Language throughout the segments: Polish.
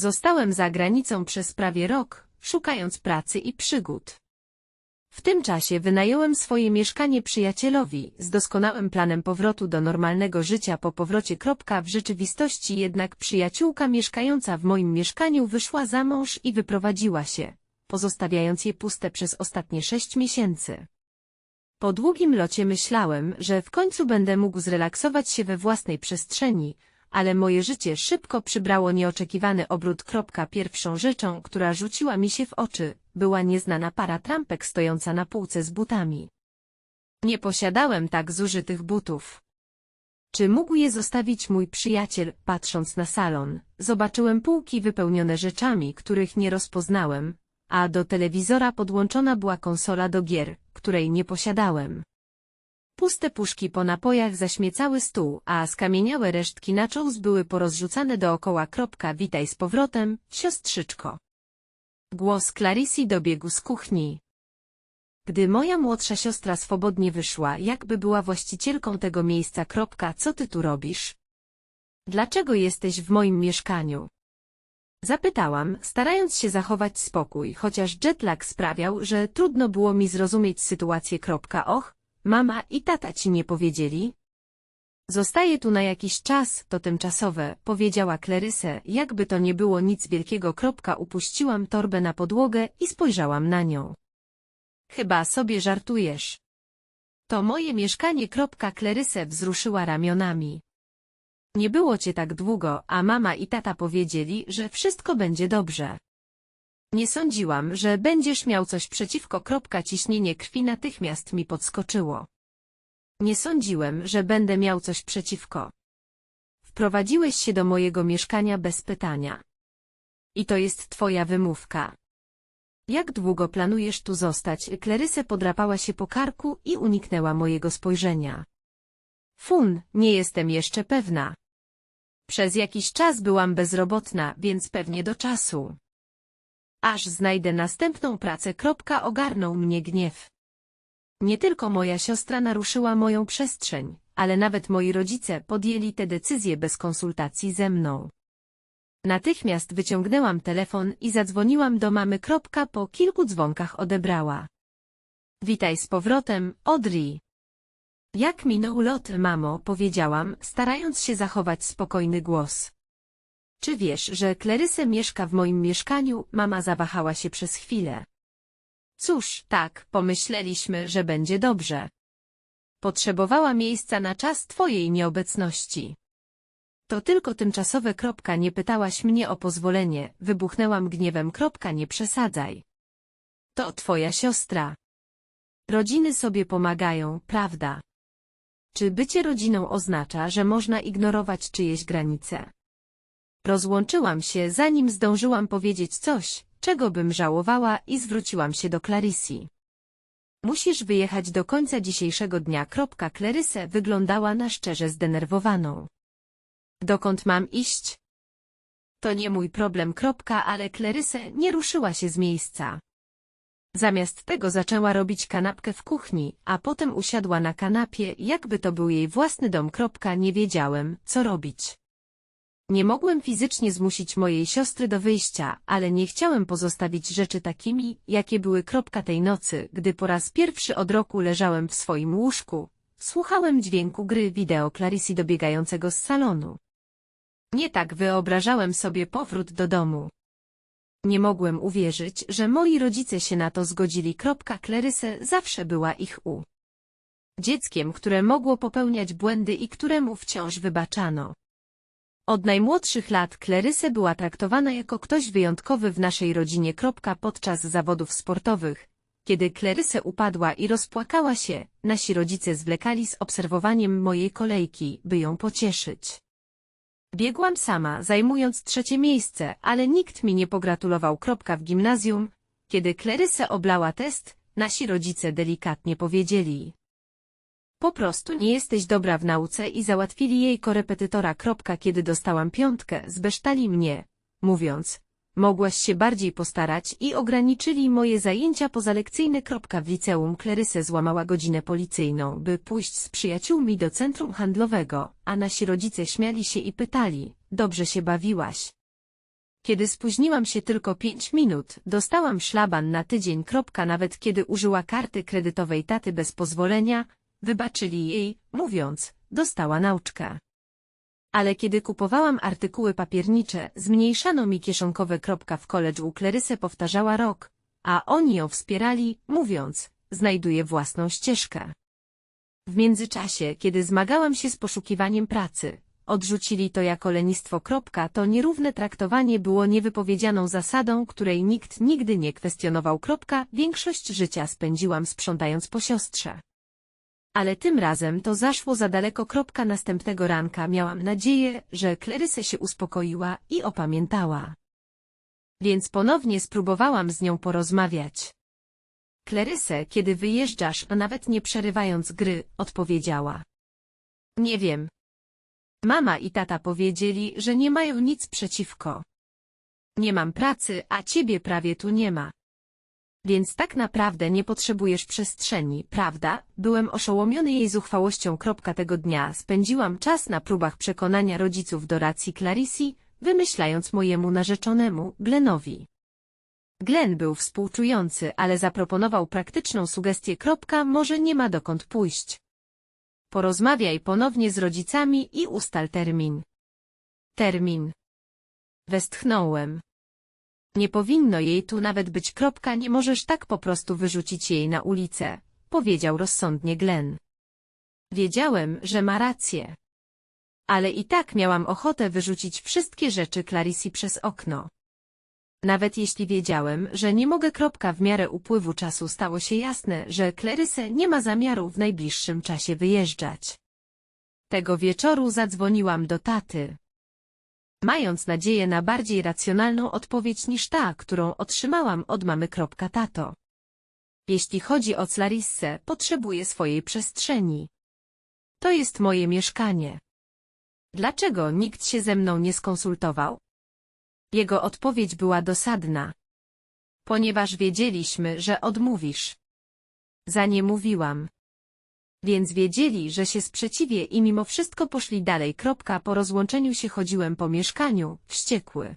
Zostałem za granicą przez prawie rok, szukając pracy i przygód. W tym czasie wynająłem swoje mieszkanie przyjacielowi z doskonałym planem powrotu do normalnego życia po powrocie. Kropka. W rzeczywistości jednak przyjaciółka mieszkająca w moim mieszkaniu wyszła za mąż i wyprowadziła się, pozostawiając je puste przez ostatnie sześć miesięcy. Po długim locie myślałem, że w końcu będę mógł zrelaksować się we własnej przestrzeni, ale moje życie szybko przybrało nieoczekiwany obrót. Pierwszą rzeczą, która rzuciła mi się w oczy, była nieznana para trampek stojąca na półce z butami. Nie posiadałem tak zużytych butów. Czy mógł je zostawić mój przyjaciel, patrząc na salon? Zobaczyłem półki wypełnione rzeczami, których nie rozpoznałem, a do telewizora podłączona była konsola do gier, której nie posiadałem. Puste puszki po napojach zaśmiecały stół, a skamieniałe resztki nachos były porozrzucane dookoła. Kropka, witaj z powrotem, siostrzyczko. Głos Clarissi dobiegł z kuchni. Gdy moja młodsza siostra swobodnie wyszła, jakby była właścicielką tego miejsca. Kropka, co ty tu robisz? Dlaczego jesteś w moim mieszkaniu? Zapytałam, starając się zachować spokój, chociaż jetlag sprawiał, że trudno było mi zrozumieć sytuację. Kropka, och, mama i tata ci nie powiedzieli? Zostaję tu na jakiś czas, to tymczasowe, powiedziała Kleryse, jakby to nie było nic wielkiego. Kropka, upuściłam torbę na podłogę i spojrzałam na nią. Chyba sobie żartujesz. To moje mieszkanie. Kropka, Klerysę wzruszyła ramionami. Nie było cię tak długo, a mama i tata powiedzieli, że wszystko będzie dobrze. Nie sądziłam, że będziesz miał coś przeciwko. Ciśnienie krwi natychmiast mi podskoczyło. Nie sądziłem, że będę miał coś przeciwko. Wprowadziłeś się do mojego mieszkania bez pytania. I to jest twoja wymówka. Jak długo planujesz tu zostać? Klerysę podrapała się po karku i uniknęła mojego spojrzenia. Fun, nie jestem jeszcze pewna. Przez jakiś czas byłam bezrobotna, więc pewnie do czasu. Aż znajdę następną pracę. Ogarnął mnie gniew. Nie tylko moja siostra naruszyła moją przestrzeń, ale nawet moi rodzice podjęli tę decyzję bez konsultacji ze mną. Natychmiast wyciągnęłam telefon i zadzwoniłam do mamy. Po kilku dzwonkach odebrała. Witaj z powrotem, Audrey. Jak minął lot, mamo, powiedziałam, starając się zachować spokojny głos. Czy wiesz, że Klerysę mieszka w moim mieszkaniu? Mama zawahała się przez chwilę. Cóż, tak, pomyśleliśmy, że będzie dobrze. Potrzebowała miejsca na czas twojej nieobecności. To tylko tymczasowe kropka nie pytałaś mnie o pozwolenie, wybuchnęłam gniewem kropka nie przesadzaj. To twoja siostra. Rodziny sobie pomagają, prawda? Czy bycie rodziną oznacza, że można ignorować czyjeś granice? Rozłączyłam się, zanim zdążyłam powiedzieć coś, czego bym żałowała i zwróciłam się do Clarissi. Musisz wyjechać do końca dzisiejszego dnia. Clarysę wyglądała na szczerze zdenerwowaną. Dokąd mam iść? To nie mój problem. Ale Clarysę nie ruszyła się z miejsca. Zamiast tego zaczęła robić kanapkę w kuchni, a potem usiadła na kanapie, jakby to był jej własny dom. Nie wiedziałem, co robić. Nie mogłem fizycznie zmusić mojej siostry do wyjścia, ale nie chciałem pozostawić rzeczy takimi, jakie były. Kropka tej nocy, gdy po raz pierwszy od roku leżałem w swoim łóżku, słuchałem dźwięku gry wideo Clarissi dobiegającego z salonu. Nie tak wyobrażałem sobie powrót do domu. Nie mogłem uwierzyć, że moi rodzice się na to zgodzili. Kropka Clarysę zawsze była ich u. Dzieckiem, które mogło popełniać błędy i któremu wciąż wybaczano. Od najmłodszych lat Klerysę była traktowana jako ktoś wyjątkowy w naszej rodzinie. Podczas zawodów sportowych, kiedy Klerysę upadła i rozpłakała się, nasi rodzice zwlekali z obserwowaniem mojej kolejki, by ją pocieszyć. Biegłam sama, zajmując trzecie miejsce, ale nikt mi nie pogratulował. W gimnazjum, kiedy Klerysę oblała test, nasi rodzice delikatnie powiedzieli. Po prostu nie jesteś dobra w nauce i załatwili jej korepetytora. Kiedy dostałam piątkę, zbesztali mnie, mówiąc, mogłaś się bardziej postarać i ograniczyli moje zajęcia pozalekcyjne. W liceum Klerysę złamała godzinę policyjną, by pójść z przyjaciółmi do centrum handlowego, a nasi rodzice śmiali się i pytali, dobrze się bawiłaś. Kiedy spóźniłam się tylko pięć minut, dostałam szlaban na tydzień. Nawet kiedy użyła karty kredytowej taty bez pozwolenia, wybaczyli jej, mówiąc, dostała nauczkę. Ale kiedy kupowałam artykuły papiernicze, zmniejszano mi kieszonkowe. Kropka w college Clarysę powtarzała rok, a oni ją wspierali, mówiąc, znajduje własną ścieżkę. W międzyczasie, kiedy zmagałam się z poszukiwaniem pracy, odrzucili to jako lenistwo. Kropka, to nierówne traktowanie było niewypowiedzianą zasadą, której nikt nigdy nie kwestionował. Kropka, większość życia spędziłam sprzątając po siostrze. Ale tym razem to zaszło za daleko. Kropka następnego ranka miałam nadzieję, że Klerysa się uspokoiła i opamiętała. Więc ponownie spróbowałam z nią porozmawiać. Klerysę, kiedy wyjeżdżasz, nawet nie przerywając gry, odpowiedziała. Nie wiem. Mama i tata powiedzieli, że nie mają nic przeciwko. Nie mam pracy, a ciebie prawie tu nie ma. Więc tak naprawdę nie potrzebujesz przestrzeni, prawda? Byłem oszołomiony jej zuchwałością. Tego dnia spędziłam czas na próbach przekonania rodziców do racji Clarissy, wymyślając mojemu narzeczonemu, Glenowi. Glenn był współczujący, ale zaproponował praktyczną sugestię. Może nie ma dokąd pójść. Porozmawiaj ponownie z rodzicami i ustal termin. Termin. Westchnąłem. Nie powinno jej tu nawet być. Kropka, nie możesz tak po prostu wyrzucić jej na ulicę, powiedział rozsądnie Glenn. Wiedziałem, że ma rację. Ale i tak miałam ochotę wyrzucić wszystkie rzeczy Clarissy przez okno. Nawet jeśli wiedziałem, że nie mogę. Kropka w miarę upływu czasu stało się jasne, że Clarisse nie ma zamiaru w najbliższym czasie wyjeżdżać. Tego wieczoru zadzwoniłam do taty. Mając nadzieję na bardziej racjonalną odpowiedź niż ta, którą otrzymałam od mamy. Tato. Jeśli chodzi o Clarissę, potrzebuję swojej przestrzeni. To jest moje mieszkanie. Dlaczego nikt się ze mną nie skonsultował? Jego odpowiedź była dosadna. Ponieważ wiedzieliśmy, że odmówisz. Za nie mówiłam. Więc wiedzieli, że się sprzeciwię i mimo wszystko poszli dalej. Kropka po rozłączeniu się chodziłem po mieszkaniu, wściekły.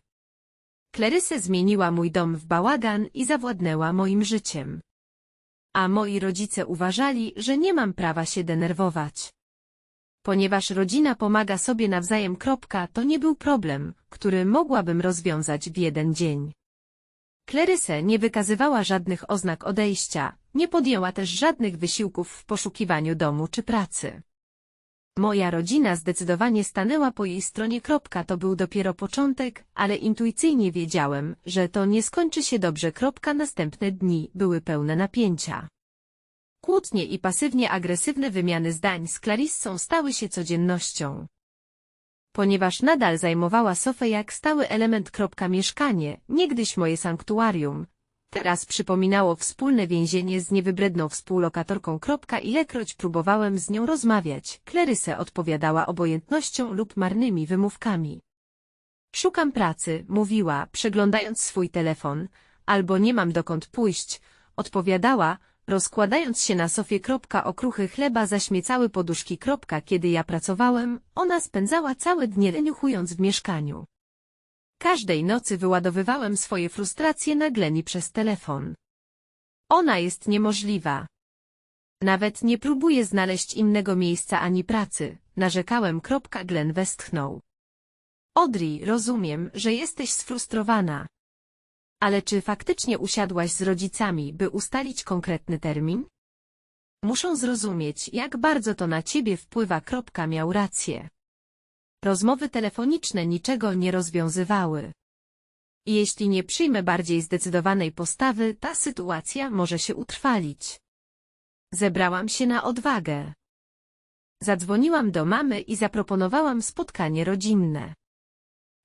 Klerysę zmieniła mój dom w bałagan i zawładnęła moim życiem. A moi rodzice uważali, że nie mam prawa się denerwować. Ponieważ rodzina pomaga sobie nawzajem. Kropka, to nie był problem, który mogłabym rozwiązać w jeden dzień. Kleryse nie wykazywała żadnych oznak odejścia, nie podjęła też żadnych wysiłków w poszukiwaniu domu czy pracy. Moja rodzina zdecydowanie stanęła po jej stronie. Kropka, to był dopiero początek, ale intuicyjnie wiedziałem, że to nie skończy się dobrze. Kropka, następne dni były pełne napięcia. Kłótnie i pasywnie agresywne wymiany zdań z Clarissą stały się codziennością. Ponieważ nadal zajmowała sofę jak stały element. Mieszkanie, niegdyś moje sanktuarium, teraz przypominało wspólne więzienie z niewybredną współlokatorką. Ilekroć próbowałem z nią rozmawiać, Clarissa odpowiadała obojętnością lub marnymi wymówkami. Szukam pracy, mówiła, przeglądając swój telefon, albo nie mam dokąd pójść, odpowiadała, Rozkładając się na sofie. Okruchy chleba zaśmiecały poduszki. Kiedy ja pracowałem, ona spędzała całe dnie leniuchując w mieszkaniu. Każdej nocy wyładowywałem swoje frustracje na Gleni przez telefon. Ona jest niemożliwa. Nawet nie próbuje znaleźć innego miejsca ani pracy, narzekałem. Glen westchnął. Audrey, rozumiem, że jesteś sfrustrowana. Ale czy faktycznie usiadłaś z rodzicami, by ustalić konkretny termin? Muszą zrozumieć, jak bardzo to na ciebie wpływa. Miał rację. Rozmowy telefoniczne niczego nie rozwiązywały. Jeśli nie przyjmę bardziej zdecydowanej postawy, ta sytuacja może się utrwalić. Zebrałam się na odwagę. Zadzwoniłam do mamy i zaproponowałam spotkanie rodzinne.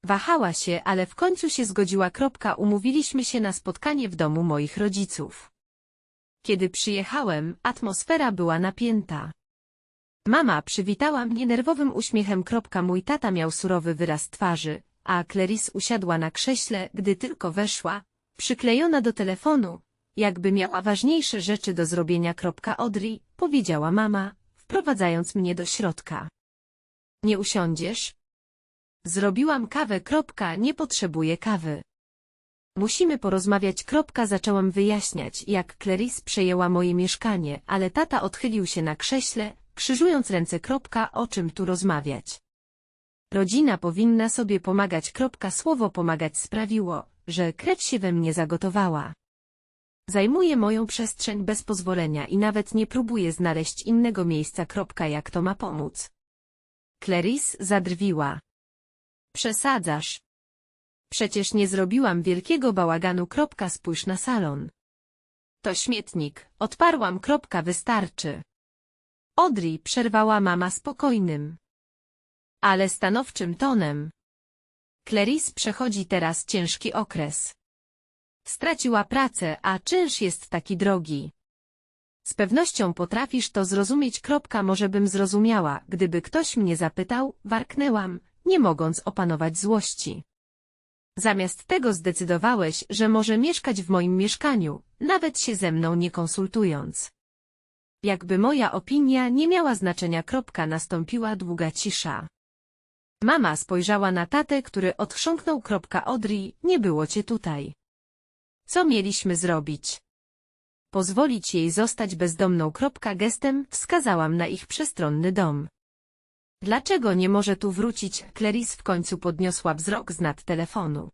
Wahała się, ale w końcu się zgodziła. Kropka, umówiliśmy się na spotkanie w domu moich rodziców. Kiedy przyjechałem, atmosfera była napięta. Mama przywitała mnie nerwowym uśmiechem. Mój tata miał surowy wyraz twarzy, a Clarice usiadła na krześle, gdy tylko weszła, przyklejona do telefonu, jakby miała ważniejsze rzeczy do zrobienia. Audrey, powiedziała mama, wprowadzając mnie do środka. Nie usiądziesz? Zrobiłam kawę. Nie potrzebuję kawy. Musimy porozmawiać. Zaczęłam wyjaśniać, jak Clarice przejęła moje mieszkanie, ale tata odchylił się na krześle, krzyżując ręce. O czym tu rozmawiać? Rodzina powinna sobie pomagać. Słowo pomagać sprawiło, że krew się we mnie zagotowała. Zajmuje moją przestrzeń bez pozwolenia i nawet nie próbuje znaleźć innego miejsca. Jak to ma pomóc? Clarice zadrwiła. Przesadzasz. Przecież nie zrobiłam wielkiego bałaganu. Spójrz na salon. To śmietnik. Odparłam. Wystarczy. Audrey przerwała mama spokojnym, ale stanowczym tonem. Clarice przechodzi teraz ciężki okres. Straciła pracę, a czynsz jest taki drogi. Z pewnością potrafisz to zrozumieć. Kropka, może bym zrozumiała, gdyby ktoś mnie zapytał, warknęłam, nie mogąc opanować złości. Zamiast tego zdecydowałeś, że może mieszkać w moim mieszkaniu, nawet się ze mną nie konsultując. Jakby moja opinia nie miała znaczenia. Kropka, nastąpiła długa cisza. Mama spojrzała na tatę, który odchrząknął. Kropka, Audrey, nie było cię tutaj. Co mieliśmy zrobić? Pozwolić jej zostać bezdomną. Kropka, gestem wskazałam na ich przestronny dom. Dlaczego nie może tu wrócić? Clarice w końcu podniosła wzrok z nad telefonu.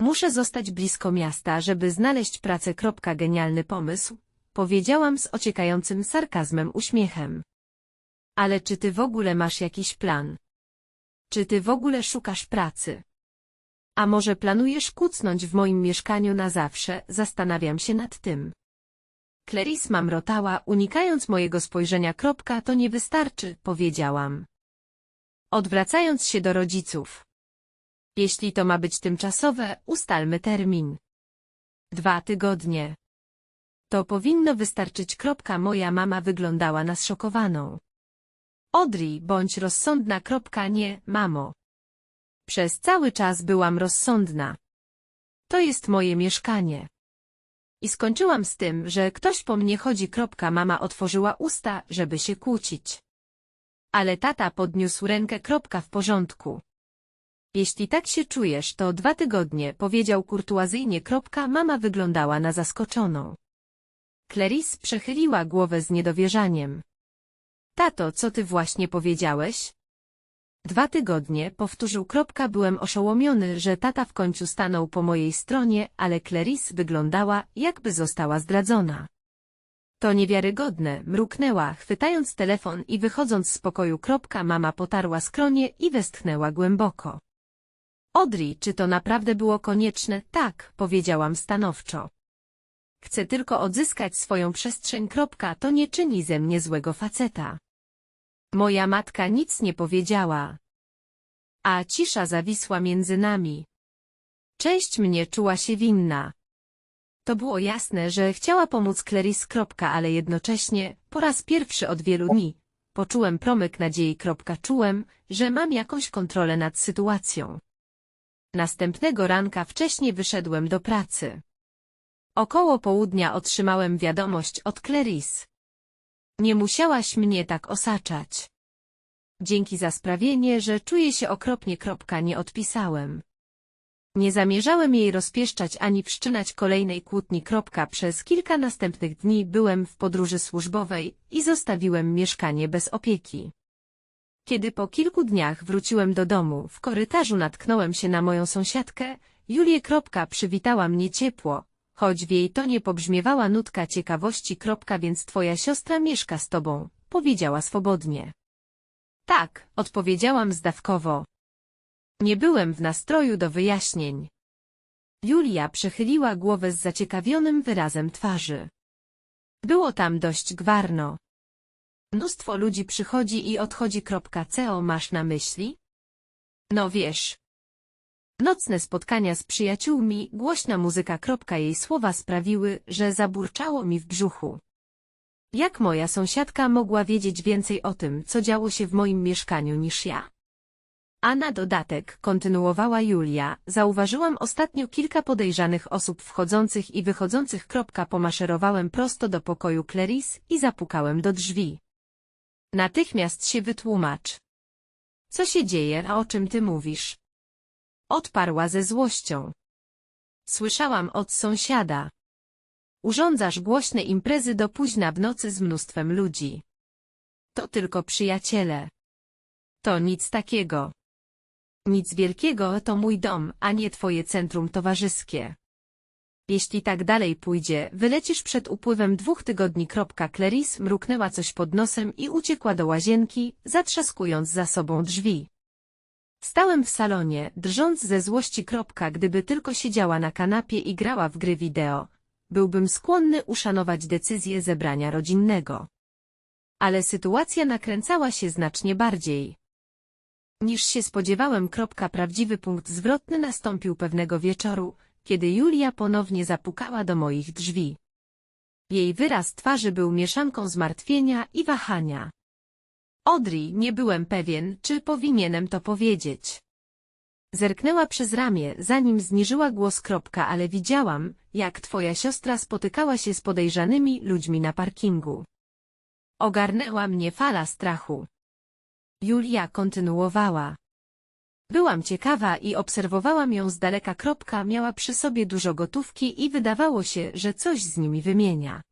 Muszę zostać blisko miasta, żeby znaleźć pracę. Kropka, genialny pomysł, powiedziałam z ociekającym sarkazmem uśmiechem. Ale czy ty w ogóle masz jakiś plan? Czy ty w ogóle szukasz pracy? A może planujesz kucnąć w moim mieszkaniu na zawsze? Zastanawiam się nad tym. Clarice mamrotała, unikając mojego spojrzenia. Kropka, to nie wystarczy, powiedziałam. Odwracając się do rodziców. Jeśli to ma być tymczasowe, ustalmy termin. Dwa tygodnie. To powinno wystarczyć. Kropka, moja mama wyglądała na zszokowaną. Audrey, bądź rozsądna. Kropka, nie, mamo. Przez cały czas byłam rozsądna. To jest moje mieszkanie. I skończyłam z tym, że ktoś po mnie chodzi. Kropka, mama otworzyła usta, żeby się kłócić. Ale tata podniósł rękę. Kropka, w porządku. Jeśli tak się czujesz, to dwa tygodnie, powiedział kurtuazyjnie. Kropka, mama wyglądała na zaskoczoną. Clarice przechyliła głowę z niedowierzaniem. Tato, co ty właśnie powiedziałeś? Dwa tygodnie, powtórzył kropka, byłem oszołomiony, że tata w końcu stanął po mojej stronie, ale Clarice wyglądała, jakby została zdradzona. To niewiarygodne, mruknęła, chwytając telefon i wychodząc z pokoju. Kropka, mama potarła skronie i westchnęła głęboko. Audrey, czy to naprawdę było konieczne? Tak, powiedziałam stanowczo. Chcę tylko odzyskać swoją przestrzeń. To nie czyni ze mnie złego faceta. Moja matka nic nie powiedziała. A cisza zawisła między nami. Część mnie czuła się winna. To było jasne, że chciała pomóc Clarice. Ale jednocześnie, po raz pierwszy od wielu dni, poczułem promyk nadziei. Czułem, że mam jakąś kontrolę nad sytuacją. Następnego ranka wcześnie wyszedłem do pracy. Około południa otrzymałem wiadomość od Clarice. Nie musiałaś mnie tak osaczać. Dzięki za sprawienie, że czuję się okropnie. Kropka, nie odpisałem. Nie zamierzałem jej rozpieszczać ani wszczynać kolejnej kłótni. Kropka, przez kilka następnych dni byłem w podróży służbowej i zostawiłem mieszkanie bez opieki. Kiedy po kilku dniach wróciłem do domu, w korytarzu natknąłem się na moją sąsiadkę, Julię. Kropka, przywitała mnie ciepło, choć w jej tonie pobrzmiewała nutka ciekawości. Kropka, więc twoja siostra mieszka z tobą, powiedziała swobodnie. Tak, odpowiedziałam zdawkowo. Nie byłem w nastroju do wyjaśnień. Julia przechyliła głowę z zaciekawionym wyrazem twarzy. Było tam dość gwarno. Mnóstwo ludzi przychodzi i odchodzi. Co masz na myśli? No wiesz. Nocne spotkania z przyjaciółmi, głośna muzyka. Jej słowa sprawiły, że zaburczało mi w brzuchu. Jak moja sąsiadka mogła wiedzieć więcej o tym, co działo się w moim mieszkaniu niż ja? A na dodatek, kontynuowała Julia, zauważyłam ostatnio kilka podejrzanych osób wchodzących i wychodzących. Pomaszerowałem prosto do pokoju Clarice i zapukałem do drzwi. Natychmiast się wytłumacz. Co się dzieje, a o czym ty mówisz? Odparła ze złością. Słyszałam od sąsiada. Urządzasz głośne imprezy do późna w nocy z mnóstwem ludzi. To tylko przyjaciele. To nic takiego. Nic wielkiego to mój dom, a nie twoje centrum towarzyskie. Jeśli tak dalej pójdzie, wylecisz przed upływem dwóch tygodni. Clarice mruknęła coś pod nosem i uciekła do łazienki, zatrzaskując za sobą drzwi. Stałem w salonie, drżąc ze złości. Gdyby tylko siedziała na kanapie i grała w gry wideo, byłbym skłonny uszanować decyzję zebrania rodzinnego. Ale sytuacja nakręcała się znacznie bardziej. Niż się spodziewałem. Prawdziwy punkt zwrotny nastąpił pewnego wieczoru, kiedy Julia ponownie zapukała do moich drzwi. Jej wyraz twarzy był mieszanką zmartwienia i wahania. Audrey, nie byłem pewien, czy powinienem to powiedzieć. Zerknęła przez ramię, zanim zniżyła głos. Ale widziałam, jak twoja siostra spotykała się z podejrzanymi ludźmi na parkingu. Ogarnęła mnie fala strachu. Julia kontynuowała. Byłam ciekawa i obserwowałam ją z daleka. Kropka miała przy sobie dużo gotówki i wydawało się, że coś z nimi wymienia.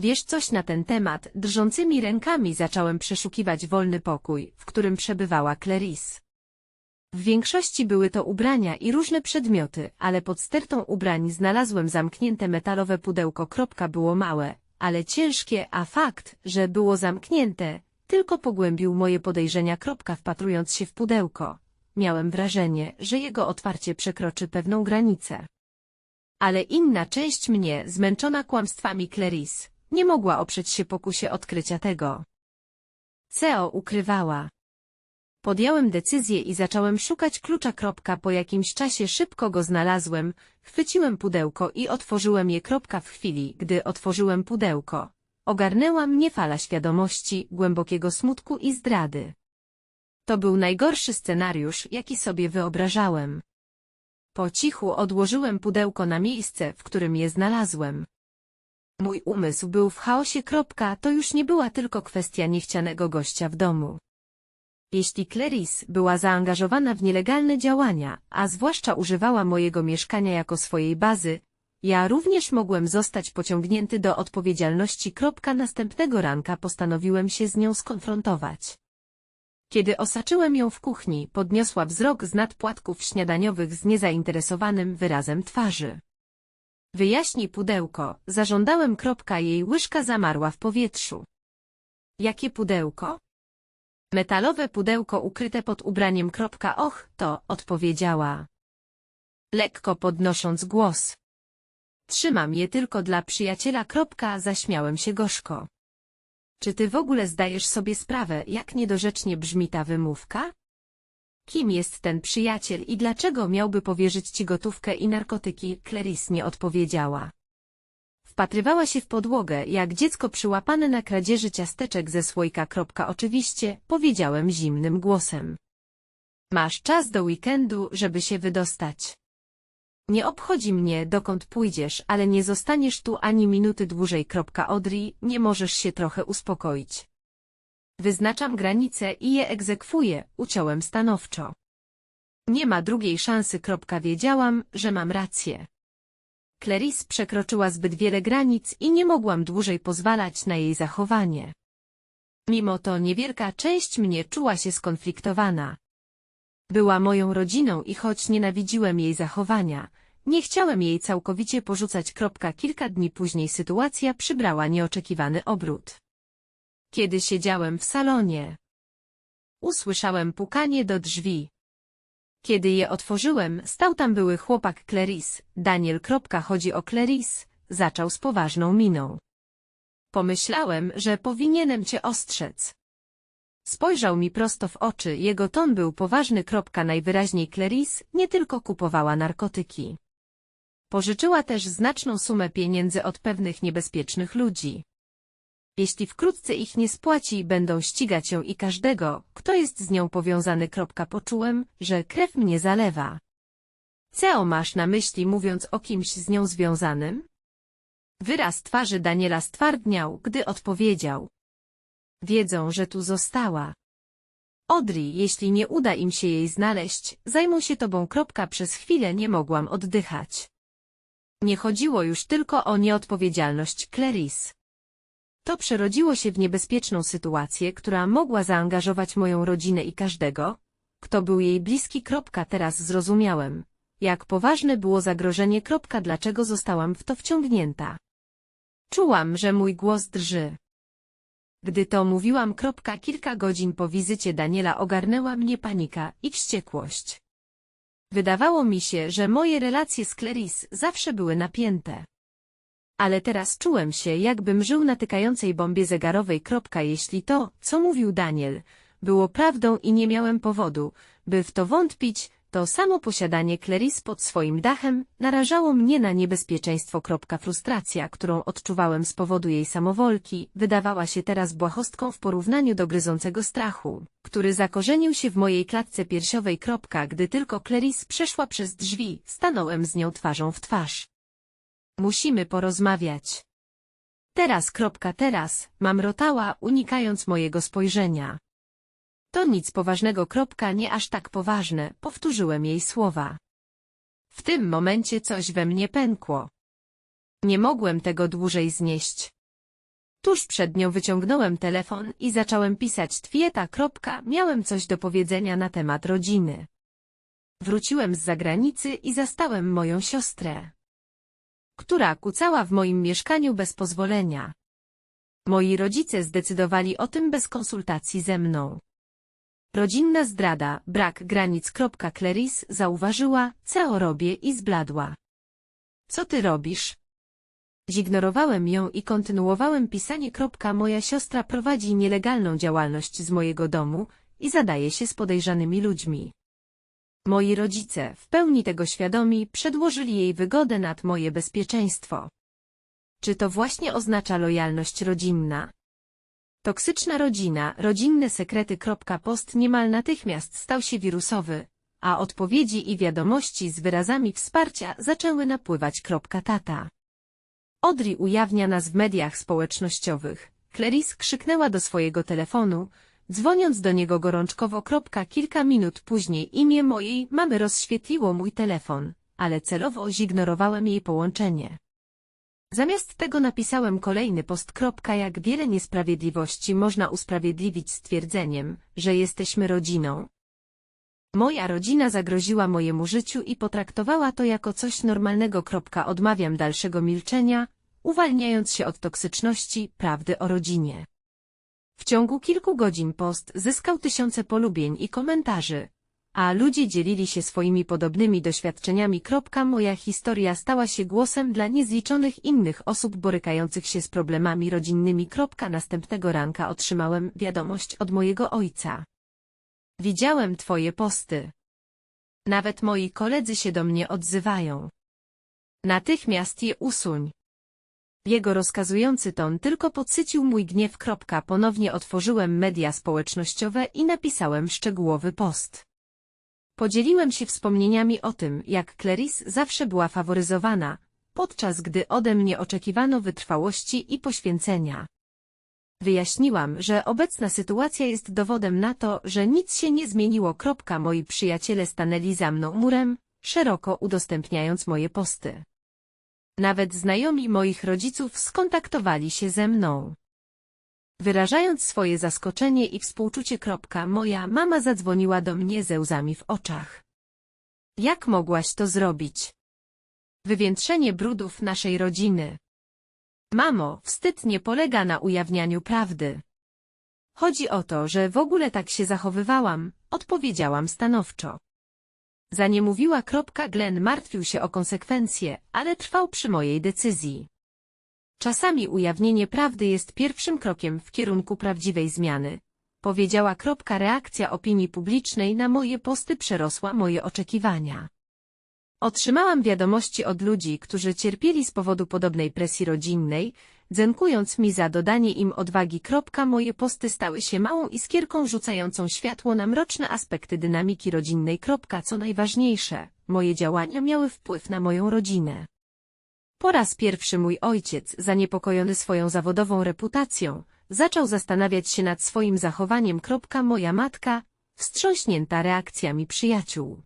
Wiesz coś na ten temat, drżącymi rękami zacząłem przeszukiwać wolny pokój, w którym przebywała Clarice. W większości były to ubrania i różne przedmioty, ale pod stertą ubrań znalazłem zamknięte metalowe pudełko. Kropka było małe, ale ciężkie, a fakt, że było zamknięte, tylko pogłębił moje podejrzenia. Kropka wpatrując się w pudełko. Miałem wrażenie, że jego otwarcie przekroczy pewną granicę. Ale inna część mnie, zmęczona kłamstwami Clarice, nie mogła oprzeć się pokusie odkrycia tego. CEO ukrywała. Podjąłem decyzję i zacząłem szukać klucza. Kropka. Po jakimś czasie szybko go znalazłem, chwyciłem pudełko i otworzyłem je. Kropka. W chwili, gdy otworzyłem pudełko, ogarnęła mnie fala świadomości, głębokiego smutku i zdrady. To był najgorszy scenariusz, jaki sobie wyobrażałem. Po cichu odłożyłem pudełko na miejsce, w którym je znalazłem. Mój umysł był w chaosie. To już nie była tylko kwestia niechcianego gościa w domu. Jeśli Clarice była zaangażowana w nielegalne działania, a zwłaszcza używała mojego mieszkania jako swojej bazy, ja również mogłem zostać pociągnięty do odpowiedzialności. Następnego ranka postanowiłem się z nią skonfrontować. Kiedy osaczyłem ją w kuchni, podniosła wzrok z nad płatków śniadaniowych z niezainteresowanym wyrazem twarzy. Wyjaśnij pudełko, zażądałem. Kropka, jej łyżka zamarła w powietrzu. Jakie pudełko? Metalowe pudełko ukryte pod ubraniem. Kropka, och, to, odpowiedziała. Lekko podnosząc głos. Trzymam je tylko dla przyjaciela. Kropka, zaśmiałem się gorzko. Czy ty w ogóle zdajesz sobie sprawę, jak niedorzecznie brzmi ta wymówka? Kim jest ten przyjaciel i dlaczego miałby powierzyć ci gotówkę i narkotyki? Clarice nie odpowiedziała. Wpatrywała się w podłogę, jak dziecko przyłapane na kradzieży ciasteczek ze słoika. Oczywiście, powiedziałem zimnym głosem. Masz czas do weekendu, żeby się wydostać. Nie obchodzi mnie, dokąd pójdziesz, ale nie zostaniesz tu ani minuty dłużej. Audrey, nie możesz się trochę uspokoić. Wyznaczam granice i je egzekwuję, uciąłem stanowczo. Nie ma drugiej szansy. Wiedziałam, że mam rację. Clarice przekroczyła zbyt wiele granic i nie mogłam dłużej pozwalać na jej zachowanie. Mimo to niewielka część mnie czuła się skonfliktowana. Była moją rodziną i choć nienawidziłem jej zachowania, nie chciałem jej całkowicie porzucać. Kilka dni później sytuacja przybrała nieoczekiwany obrót. Kiedy siedziałem w salonie, usłyszałem pukanie do drzwi. Kiedy je otworzyłem, stał tam były chłopak Clarice, Daniel. Chodzi o Clarice, zaczął z poważną miną. Pomyślałem, że powinienem cię ostrzec. Spojrzał mi prosto w oczy, jego ton był poważny. Najwyraźniej Clarice nie tylko kupowała narkotyki. Pożyczyła też znaczną sumę pieniędzy od pewnych niebezpiecznych ludzi. Jeśli wkrótce ich nie spłaci, będą ścigać ją i każdego, kto jest z nią powiązany. Poczułem, że krew mnie zalewa. Co masz na myśli mówiąc o kimś z nią związanym? Wyraz twarzy Daniela stwardniał, gdy odpowiedział. Wiedzą, że tu została. Audrey, jeśli nie uda im się jej znaleźć, zajmą się tobą. Przez chwilę nie mogłam oddychać. Nie chodziło już tylko o nieodpowiedzialność Clarice. To przerodziło się w niebezpieczną sytuację, która mogła zaangażować moją rodzinę i każdego, kto był jej bliski. Teraz zrozumiałem, jak poważne było zagrożenie. Dlaczego zostałam w to wciągnięta? Czułam, że mój głos drży. Gdy to mówiłam. Kilka godzin po wizycie Daniela ogarnęła mnie panika i wściekłość. Wydawało mi się, że moje relacje z Clarice zawsze były napięte. Ale teraz czułem się, jakbym żył na tykającej bombie zegarowej. Jeśli to, co mówił Daniel, było prawdą i nie miałem powodu, by w to wątpić, to samo posiadanie Clarice pod swoim dachem narażało mnie na niebezpieczeństwo. Frustracja, którą odczuwałem z powodu jej samowolki, wydawała się teraz błahostką w porównaniu do gryzącego strachu, który zakorzenił się w mojej klatce piersiowej. Gdy tylko Clarice przeszła przez drzwi, stanąłem z nią twarzą w twarz. Musimy porozmawiać. Teraz. Kropka, teraz, mamrotała, unikając mojego spojrzenia. To nic poważnego. Kropka, nie aż tak poważne, powtórzyłem jej słowa. W tym momencie coś we mnie pękło. Nie mogłem tego dłużej znieść. Tuż przed nią wyciągnąłem telefon i zacząłem pisać twieta. Kropka, miałem coś do powiedzenia na temat rodziny. Wróciłem z zagranicy i zastałem moją siostrę, która kucała w moim mieszkaniu bez pozwolenia. Moi rodzice zdecydowali o tym bez konsultacji ze mną. Rodzinna zdrada, brak granic. Clarice zauważyła, co robię i zbladła. Co ty robisz? Zignorowałem ją i kontynuowałem pisanie. Moja siostra prowadzi nielegalną działalność z mojego domu i zadaje się z podejrzanymi ludźmi. Moi rodzice, w pełni tego świadomi, przedłożyli jej wygodę nad moje bezpieczeństwo. Czy to właśnie oznacza lojalność rodzinna? Toksyczna rodzina, rodzinne sekrety. Post niemal natychmiast stał się wirusowy, a odpowiedzi i wiadomości z wyrazami wsparcia zaczęły napływać. Tata. Audrey ujawnia nas w mediach społecznościowych. Clarice krzyknęła do swojego telefonu, dzwoniąc do niego gorączkowo. Kilka minut później imię mojej mamy rozświetliło mój telefon, ale celowo zignorowałem jej połączenie. Zamiast tego napisałem kolejny post. Jak wiele niesprawiedliwości można usprawiedliwić stwierdzeniem, że jesteśmy rodziną. Moja rodzina zagroziła mojemu życiu i potraktowała to jako coś normalnego. Odmawiam dalszego milczenia, uwalniając się od toksyczności prawdy o rodzinie. W ciągu kilku godzin post zyskał tysiące polubień i komentarzy, a ludzie dzielili się swoimi podobnymi doświadczeniami. Moja historia stała się głosem dla niezliczonych innych osób borykających się z problemami rodzinnymi. Następnego ranka otrzymałem wiadomość od mojego ojca. Widziałem twoje posty. Nawet moi koledzy się do mnie odzywają. Natychmiast je usuń. Jego rozkazujący ton tylko podsycił mój gniew. Ponownie otworzyłem media społecznościowe i napisałem szczegółowy post. Podzieliłem się wspomnieniami o tym, jak Clarice zawsze była faworyzowana, podczas gdy ode mnie oczekiwano wytrwałości i poświęcenia. Wyjaśniłam, że obecna sytuacja jest dowodem na to, że nic się nie zmieniło. Moi przyjaciele stanęli za mną murem, szeroko udostępniając moje posty. Nawet znajomi moich rodziców skontaktowali się ze mną. Wyrażając swoje zaskoczenie i współczucie. Moja mama zadzwoniła do mnie ze łzami w oczach. Jak mogłaś to zrobić? Wywiętrzenie brudów naszej rodziny. Mamo, wstyd nie polega na ujawnianiu prawdy. Chodzi o to, że w ogóle tak się zachowywałam, odpowiedziałam stanowczo. Za nie mówiła. Glenn martwił się o konsekwencje, ale trwał przy mojej decyzji. Czasami ujawnienie prawdy jest pierwszym krokiem w kierunku prawdziwej zmiany. Powiedziała. Reakcja opinii publicznej na moje posty przerosła moje oczekiwania. Otrzymałam wiadomości od ludzi, którzy cierpieli z powodu podobnej presji rodzinnej, dzenkując mi za dodanie im odwagi. Moje posty stały się małą iskierką rzucającą światło na mroczne aspekty dynamiki rodzinnej. Co najważniejsze, moje działania miały wpływ na moją rodzinę. Po raz pierwszy mój ojciec, zaniepokojony swoją zawodową reputacją, zaczął zastanawiać się nad swoim zachowaniem. Moja matka, wstrząśnięta reakcjami przyjaciół.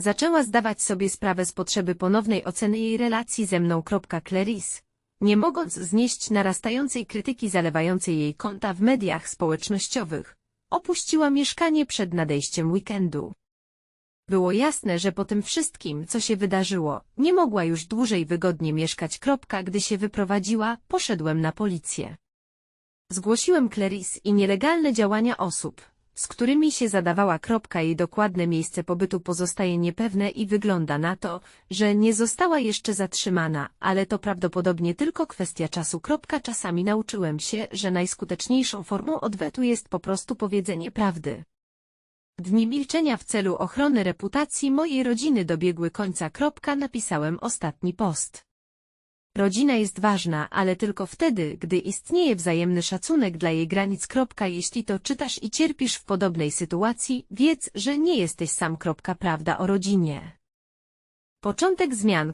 Zaczęła zdawać sobie sprawę z potrzeby ponownej oceny jej relacji ze mną. Clarice, nie mogąc znieść narastającej krytyki zalewającej jej konta w mediach społecznościowych, opuściła mieszkanie przed nadejściem weekendu. Było jasne, że po tym wszystkim, co się wydarzyło, nie mogła już dłużej wygodnie mieszkać. Gdy się wyprowadziła, poszedłem na policję. Zgłosiłem Clarice i nielegalne działania osób, z którymi się zadawała. Jej dokładne miejsce pobytu pozostaje niepewne i wygląda na to, że nie została jeszcze zatrzymana, ale to prawdopodobnie tylko kwestia czasu. Czasami nauczyłem się, że najskuteczniejszą formą odwetu jest po prostu powiedzenie prawdy. Dni milczenia w celu ochrony reputacji mojej rodziny dobiegły końca. Napisałem ostatni post. Rodzina jest ważna, ale tylko wtedy, gdy istnieje wzajemny szacunek dla jej granic. Jeśli to czytasz i cierpisz w podobnej sytuacji, wiedz, że nie jesteś sam. Prawda o rodzinie. Początek zmian.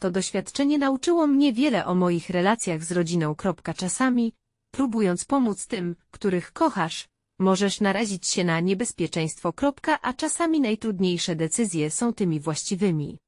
To doświadczenie nauczyło mnie wiele o moich relacjach z rodziną. Czasami, próbując pomóc tym, których kochasz, możesz narazić się na niebezpieczeństwo. A czasami najtrudniejsze decyzje są tymi właściwymi.